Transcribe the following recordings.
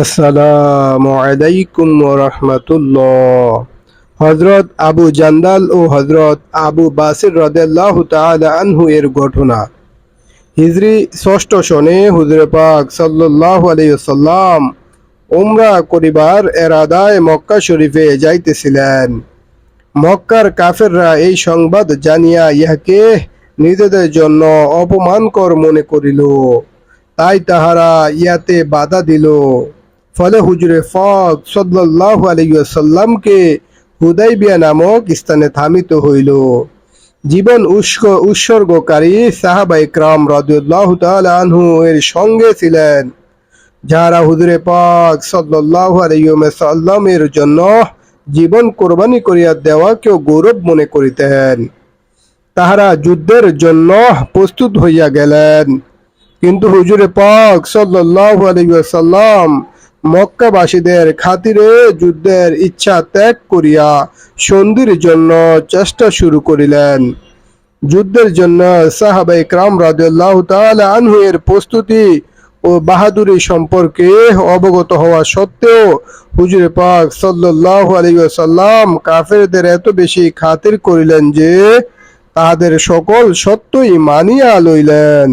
আসসালামু আলাইকুম রহমতুল্লাহ হজরত আবু জান্দাল ও হজরত আবু বাসির রদেল্লাহ আনহু এর ঘটনা। হিজরি ষষ্ঠ সনে হুজরে পাক সাল্লাল্লাহু আলাইহি সাল্লাম উমরা করিবার এরাদায় মক্কা শরীফে যাইতেছিলেন। মক্কার কাফেররা এই সংবাদ জানিয়া ইহাকে নিজেদের জন্য অপমানকর মনে করিল। তাই তাহারা ইয়াতে বাধা দিল। ফলে হুজুরে ফক সাল্লাল্লাহু আলাইহি সাল্লামকে হুদাইবিয়া নামক স্থানে থামিত হইল। জীবন উস্ক, উৎসর্গকারী সাহাবা ইকরাম রাদিয়াল্লাহু তাআলা আনহু এর সঙ্গে ছিলেন যারা হুজুরে পাক সাল্লাল্লাহু আলাইহি সাল্লামের জন্য জীবন কোরবানি করিয়া দেওয়াকেও গৌরব মনে করিতেন। তাহারা যুদ্ধের জন্য প্রস্তুত হইয়া গেলেন। কিন্তু হুজুরে পাক সাল্লাল্লাহু আলাইহি ওয়াসাল্লাম মক্কাবাসীদের খাতিরে যুদ্ধের ইচ্ছা ত্যাগ করিয়া সন্ধির জন্য চেষ্টা শুরু করিলেন। যুদ্ধের জন্য সাহাবা ইকরাম রাদিয়াল্লাহু তাআলা আনহু এর প্রস্তুতি ও বাহাদুরি সম্পর্কে অবগত হওয়া সত্ত্বেও হুজুরে পাক সাল্লাল্লাহু আলাইহি ওয়াসাল্লাম কাফেরদের এত বেশি খাতির করিলেন যে তাহাদের সকল সত্যই মানিয়া লইলেন।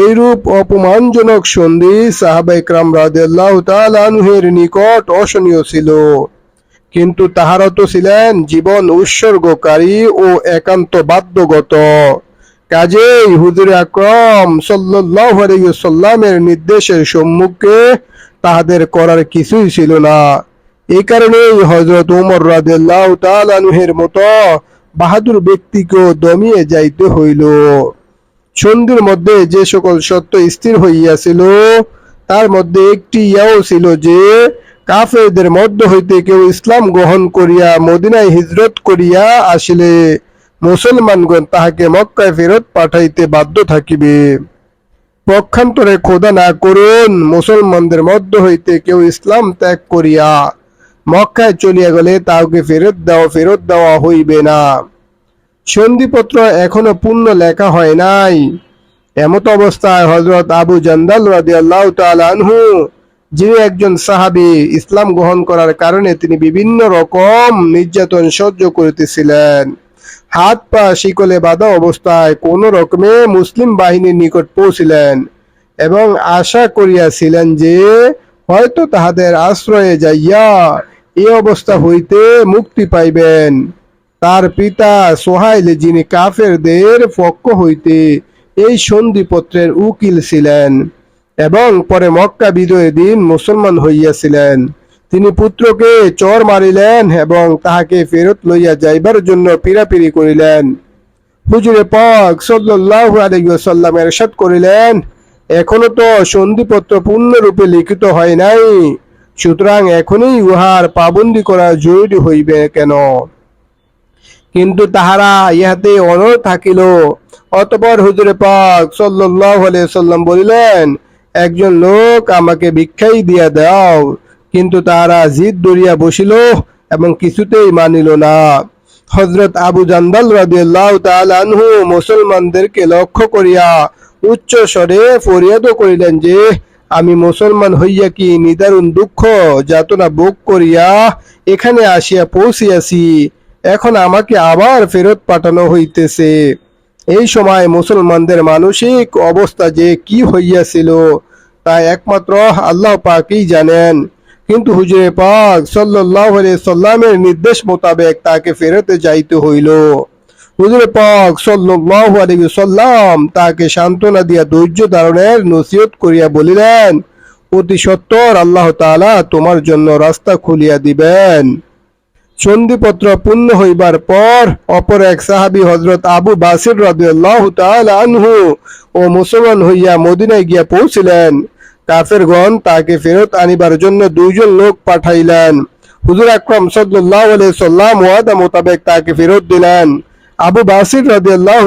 এইরূপ অপমানজনক সন্ধি সাহাবা ইকরাম রাদিয়াল্লাহু তাআলা আনহুর নিকট অসহনীয় ছিল। কিন্তু তাহারা তো ছিলেন জীবন উৎসর্গকারী ও একান্ত বাধ্যগত। কাজেই হুজুর আকরম সাল্লামের নির্দেশের সম্মুখে তাহাদের করার কিছুই ছিল না। এই কারণেই হযরত ওমর রাদিয়াল্লাহু তাআলা আনহুর মতো বাহাদুর ব্যক্তিকেও দমিয়ে যাইতে হইল। সন্ধির মধ্যে যে সকল সত্য স্থির হইয়াছিল, তার মধ্যে একটি ইয়াও ছিল যে, কাফেরদের মধ্য হইতে কেউ ইসলাম গ্রহণ করিয়া মদিনায় হিজরত করিয়া আসিলে, মুসলমানগণ তাহাকে মক্কায় ফেরত পাঠাইতে বাধ্য থাকিবে। পক্ষান্তরে খোদা না করুন, মুসলমানদের মধ্য হইতে কেউ ইসলাম ত্যাগ করিয়া মক্কায় চলিয়া গেলে তাহাকে ফেরত দেওয়া ফেরত দেওয়া হইবে না। সন্ধিপত্র এখনও পূর্ণ লেখা হয় নাই। এমত অবস্থায় হজরত আবু জান্দাল রাদিয়াল্লাহু তাআলা আনহু, যিনি একজন সাহাবী, ইসলাম গ্রহণ করার কারণে তিনি বিভিন্ন রকম নির্যাতন সহ্য করিতেছিলেন। হাত পা শিকলে বাঁধা অবস্থায় কোন রকমে মুসলিম বাহিনীর নিকট পৌঁছিলেন এবং আশা করিয়াছিলেন যে হয়তো তাহাদের আশ্রয়ে যাইয়া এই অবস্থা হইতে মুক্তি পাইবেন। তার পিতা সোহাইল, যিনি কাফেরদের পক্ষ হইতে এই সন্ধিপত্রের উকিল ছিলেন এবং পরে মক্কা বিজয়ের দিন মুসলমান হইয়াছিলেন। তিনি পুত্রকে চর মারিলেন এবং তাহাকে ফেরত লইয়া যাইবার জন্য পিরাপিরি করিলেন। হুজুরে পাক সাল্লাল্লাহু আলাইহি ওয়াসাল্লাম এরশাদ করিলেন, এখনও তো সন্ধিপত্র পূর্ণরূপে লিখিত হয় নাই, সুতরাং এখনই উহার পাবন্দি করা জরুরি হইবে কেন? কিন্তু তাহারা ইহাতে অনর থাকিল। অতপর হুজুরে পাক সাল্লাম বলিলেন, একজন লোক আমাকে ভিক্ষাই দিয়া দাও। কিন্তু তাহারা জিদ ধরিয়া বসিল এবং কিছুতেই মানিল না। হজরত আবু জান্দাল রাদিয়াল্লাহু তাআলা আনহু মুসলমানদেরকে লক্ষ্য করিয়া উচ্চ স্বরে ফরিয়াদও করিলেন যে, আমি মুসলমান হইয়া কি নিদারুণ দুঃখ, যাতনা ভোগ করিয়া এখানে আসিয়া পৌঁছিয়াছি? এখন আমাকে আবার ফেরত পাঠানো হইতেছে। এই সময় মুসলমানদের মানসিক অবস্থা যে কি হইয়াছিল, তা একমাত্র আল্লাহ পাকই জানেন। কিন্তু হুজুরে পাক আলাইহি সাল্লামের নির্দেশ মোতাবেক তাকে ফেরতে যাইতে হইল। হুজুরে পাক আলাইহি সাল্লাম তাকে সান্ত্বনা দিয়া ধৈর্য ধারণের নসিহত করিয়া বলিলেন, অতি সত্বর আল্লাহ তাআলা তোমার জন্য রাস্তা খুলিয়া দিবেন। সন্ধিপত্র পূর্ণ হইবার পর অপর এক সাহাবি হজরত আবু বাসির তাআলা আনহু ও মুসলমান হইয়া মদিনায় গিয়া পৌঁছিলেন। কাফেরগণ তাকে ফেরত আনিবার জন্য দুইজন লোক পাঠাইলেন। হুজুর আকরাম আলাইহি সাল্লাম ওয়াদা মোতাবেক তাকে ফেরত দিলেন। আবু বাসির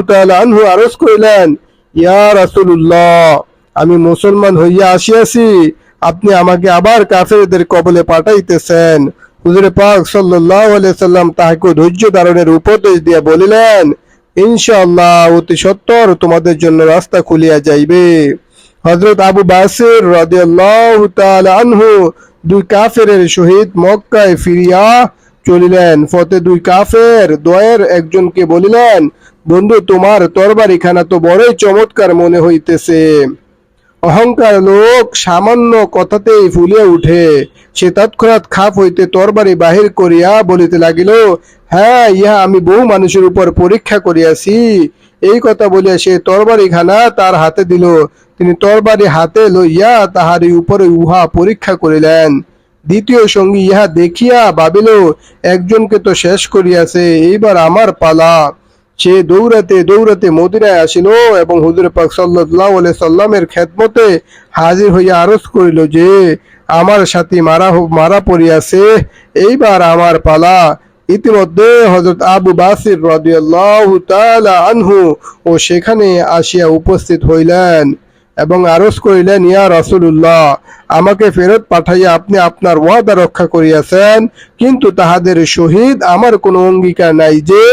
তাআলা আনহু আরজ করিলেন, ইয়া রাসূলুল্লাহ, আমি মুসলমান হইয়া আসিয়াছি, আপনি আমাকে আবার কাফেরদের কবলে পাঠাইতেছেন। হুজুরে পাক আলাইহি সাল্লাম তাহাকে ধৈর্য ধারণের উপদেশ দিয়া বলিলেন, ইনশাআল্লাহ অতি সত্বর তোমাদের জন্য রাস্তা খুলিয়া যাইবে। হজরত আবু বাসির রাদিয়াল্লাহু তাআলা আনহু দুই কাফেরের সহিত মক্কায় ফিরিয়া চলিলেন। ফতে দুই কাফের দয়ের একজনকে বলিলেন, বন্ধু, তোমার তরবারিখানা তো বড়ই চমৎকার মনে হইতেছে। অহংকার লোক সামান্য কথাতেই ফুলিয়া উঠে। সে তৎক্ষণাৎ খাপ হইতে তরবারি বাহির করিয়া বলিতে লাগিল হ্যাঁ ইহা আমি বহু মানুষের উপর পরীক্ষা করিয়াছি। এই কথা বলিয়া সে তরবারি খানা তার হাতে দিল। তিনি তরবারি হাতে লইয়া তাহারই উপরে উহা পরীক্ষা করিলেন। দ্বিতীয় সঙ্গী ইহা দেখিয়া ভাবিল, একজনকে তো শেষ করিয়াছে, এইবার আমার পালা। সে দৌড়াতে দৌড়াতে মদিনায় আসিল এবং হুজুর পাক সাল্লাহ সাল্লামের খেদমতে হাজির হইয়া আরজ করিল যে, আমার সাথী মারা মারা পড়িয়াছে। এইবার আমার পালা। ইতিমধ্যে হজরত আবু বাসির রাদিয়াল্লাহু তাআলা আনহু ও সেখানে আসিয়া উপস্থিত হইলেন। এবং আরজ করিলেন, ইয়া রাসূলুল্লাহ, আমাকে ফেরত পাঠাইয়া আপনি আপনার ওয়াদা রক্ষা করিয়াছেন, কিন্তু তাহাদের সহিত আমার কোনো অঙ্গীকার নাই যে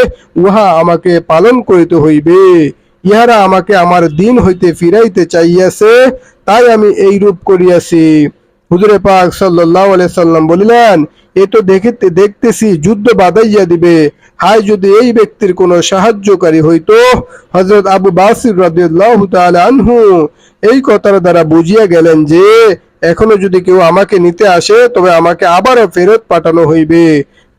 উহা আমাকে পালন করিতে হইবে। ইহারা আমাকে আমার দিন হইতে ফিরাইতে চাইয়াছে, তাই আমি এই রূপ করিয়াছি। হুজুরে পাক আলাইহি সাল্লাম বলিলেন, এ তো দেখিতে, দেখতেছি যুদ্ধ বাদাইয়া দিবে। হায় যদি এই ব্যক্তির কোনো সাহায্যকারী হইতো, হযরত আবু বাসির রাদিয়াল্লাহু আনহু এই কথার দ্বারা বুঝিয়া গেলেন যে, এখনও যদি কেউ আমাকে নিতে আসে, তবে আমাকে আবারও ফেরত পাঠানো হইবে।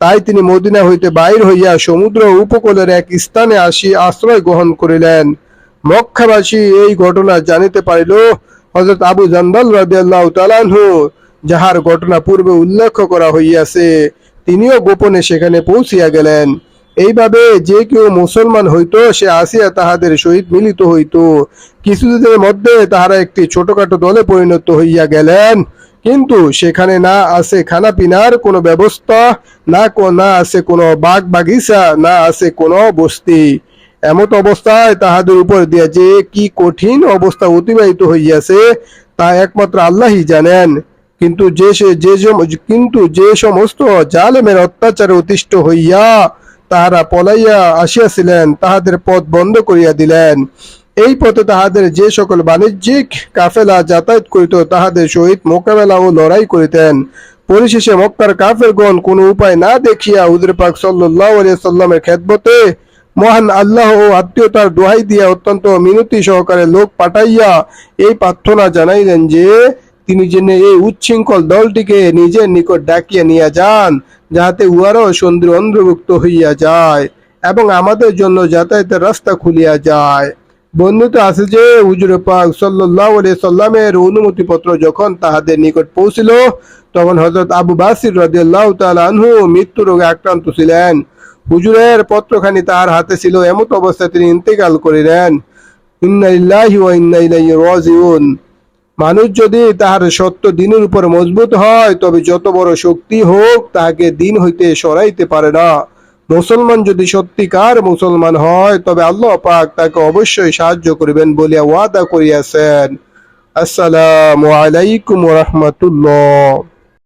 তাই তিনি মদিনা হইতে বাইর হইয়া সমুদ্র উপকূলের এক স্থানে আসি আশ্রয় গ্রহণ করিলেন। মক্কাবাসী এই ঘটনা জানিতে পারিল হযরত আবু জান্দাল রাদিয়াল্লাহু তাআলা আনহু, যাহার ঘটনা পূর্বে উল্লেখ করা হইয়াছে। তিনিও গোপনে সেখানে পৌঁছিয়া গেলেন। এইভাবে যে কেউ মুসলমান হইত, সে আসিয়া তাহাদের সহিত মিলিত হইত। কিছুদিনের মধ্যে তাহারা একটি ছোটখাটো দলে পরিণত হইয়া গেলেন। কিন্তু সেখানে না আছে খানা পিনার কোনো ব্যবস্থা, না না আছে কোনো বাগ বাগিচা, না আছে কোনো বস্তি। এমত অবস্থায় তাহাদের উপর দিয়া যে কি কঠিন অবস্থা অতিবাহিত হইয়াছে, তা একমাত্র আল্লাহই জানেন। কিন্তু যে যে কিন্তু যে সমস্ত জালেমের অত্যাচারে অতিষ্ঠ হইয়া তাহারা পলাইয়া আসিয়াছিলেন, তাহাদের পথ বন্ধ করিয়া দিলেন। এই পথে তাহাদের যে সকল বাণিজ্যিক কাফেলা যাতায়াত করিত, তাহাদের সহিত মোকাবেলা ও লড়াই করিতেন। পরিশেষে মক্কার কাফেরগণ কোনো উপায় না দেখিয়া হুজুর পাক আলাইহি সাল্লামের মহান আল্লাহ ও আত্মীয়তার দোহাই দিয়া অত্যন্ত মিনতি সহকারে লোক পাঠাইয়া এই প্রার্থনা জানাইলেন যে তিনি যেন এই উচ্ছৃঙ্খল দলটিকে নিজের নিকট ডাকিয়া নিয়ে যান, যাহাতে উহারও সন্ধির অন্তর্ভুক্ত হইয়া যায় এবং আমাদের জন্য যাতায়াতের রাস্তা খুলিয়া যায়। বন্ধুত আছে যে, হুজুরে পাক আলাইহি সাল্লামের অনুমতি পত্র যখন তাহাদের নিকট পৌঁছিল, তখন হযরত আবু বাসির রাদিয়াল্লাহু তাআলা আনহু মৃত্যু রোগে আক্রান্ত ছিলেন। হুজুরের পত্রখানি তার হাতে ছিল, এমত অবস্থায় তিনি ইন্তেকাল করিলেন। ইন্না ইলাইহি রাজিউন। মানুষ যদি তাহার সত্য দিনের উপর মজবুত হয়, তবে যত বড় শক্তি হোক, তাহাকে দিন হইতে সরাইতে পারে না। মুসলমান যদি সত্যিকার মুসলমান হয়, তবে আল্লাহ পাক তাকে অবশ্যই সাহায্য করিবেন বলিয়া ওয়াদা করিয়াছেন। আসসালামু আলাইকুম রহমতুল্লাহ।